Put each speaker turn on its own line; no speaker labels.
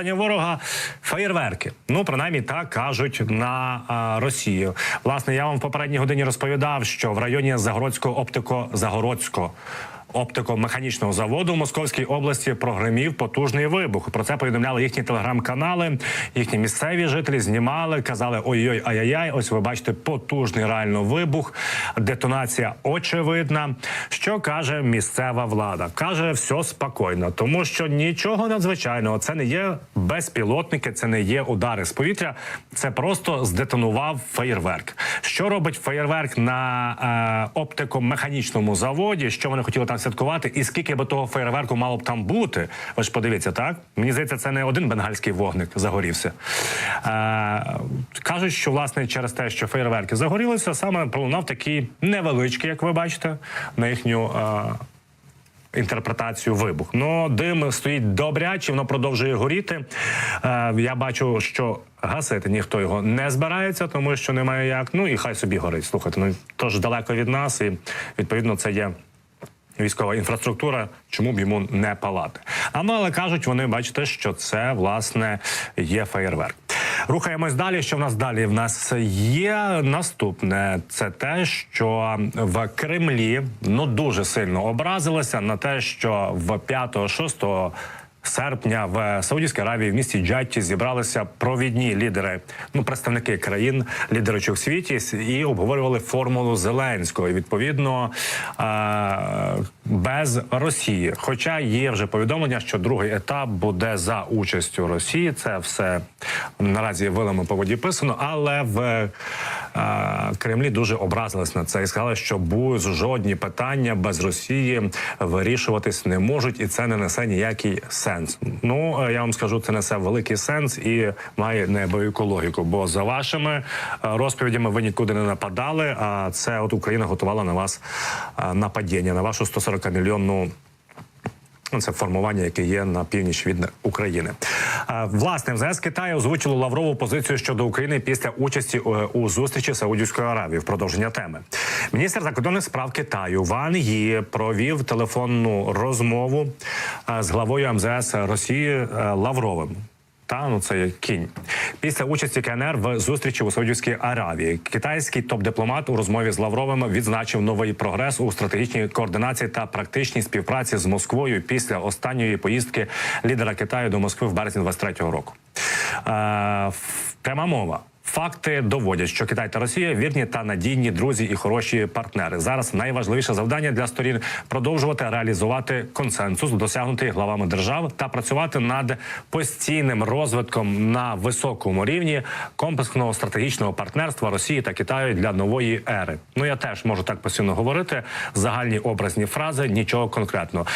використання ворога феєрверки. Ну принаймні так кажуть на а, Росію. Власне, я вам в попередній годині розповідав, що в районі Загородського оптико Загородського. Оптико-механічного заводу в Московській області прогремів потужний вибух. Про це повідомляли їхні телеграм-канали. Їхні місцеві жителі знімали, казали: ой-ой, ай-яй-яй. Ось ви бачите потужний реально вибух. Детонація очевидна. Що каже місцева влада? каже, все спокійно, тому що нічого надзвичайного. Це не є безпілотники, це не є удари з повітря. Це просто здетонував феєрверк. Що робить феєрверк на е, оптико-механічному заводі? Що вони хотіли там святкувати, і скільки би того феєрверку мало б там бути? Ви ж подивіться, так мені здається, це не один бенгальський вогник загорівся. Е, кажуть, що власне через те, що феєрверки загорілися, саме пролунав такий невеличкий, як ви бачите, на їхню. Е, Інтерпретацію вибух. Ну, дим стоїть добряче, воно продовжує горіти. Е, я бачу, що гасити ніхто його не збирається, тому що немає як. Ну і хай собі горить. Слухайте, ну тож далеко від нас, і відповідно це є. Військова інфраструктура, чому б йому не палати? А ну але кажуть, вони бачите, що це власне є феєрверк. Рухаємось далі. Що в нас далі? В нас є наступне. Це те, що в Кремлі ну дуже сильно образилися на те, що в 5-6 серпня в Саудівській Аравії в місті Джатті зібралися провідні лідери, ну представники країн, лідери в світі, і обговорювали формулу Зеленського. І відповідно е, без Росії. Хоча є вже повідомлення, що другий етап буде за участю Росії. Це все наразі вилами по воді писано, але в е, Кремлі дуже образились на це і сказали, що будь жодні питання без Росії вирішуватись не можуть, і це не несе ніякий сенс. Ну е, я вам скажу, це несе великий сенс і має неабияку логіку. Бо за вашими е, розповідями ви нікуди не нападали. А це от Україна готувала на вас нападіння на вашу 140 мільйонну. Ну, Це формування, яке є на північ від України. Власне, МЗС Китаю озвучило Лаврову позицію щодо України після участі е, у зустрічі Саудівської Аравії в продовження теми. Міністр закордонних справ Китаю Ван Ї провів телефонну розмову е, з главою МЗС Росії е, Лавровим. Та ну це кінь після участі КНР в зустрічі у Саудівській Аравії. Китайський топ-дипломат у розмові з Лавровим відзначив новий прогрес у стратегічній координації та практичній співпраці з Москвою після останньої поїздки лідера Китаю до Москви в березні 23-го року. Е, пряма мова. Факти доводять, що Китай та Росія вірні та надійні друзі і хороші партнери. Зараз найважливіше завдання для сторін продовжувати реалізувати консенсус, досягнутий главами держав, та працювати над постійним розвитком на високому рівні комплексного стратегічного партнерства Росії та Китаю для нової ери. Ну я теж можу так постійно говорити. Загальні образні фрази, нічого конкретного.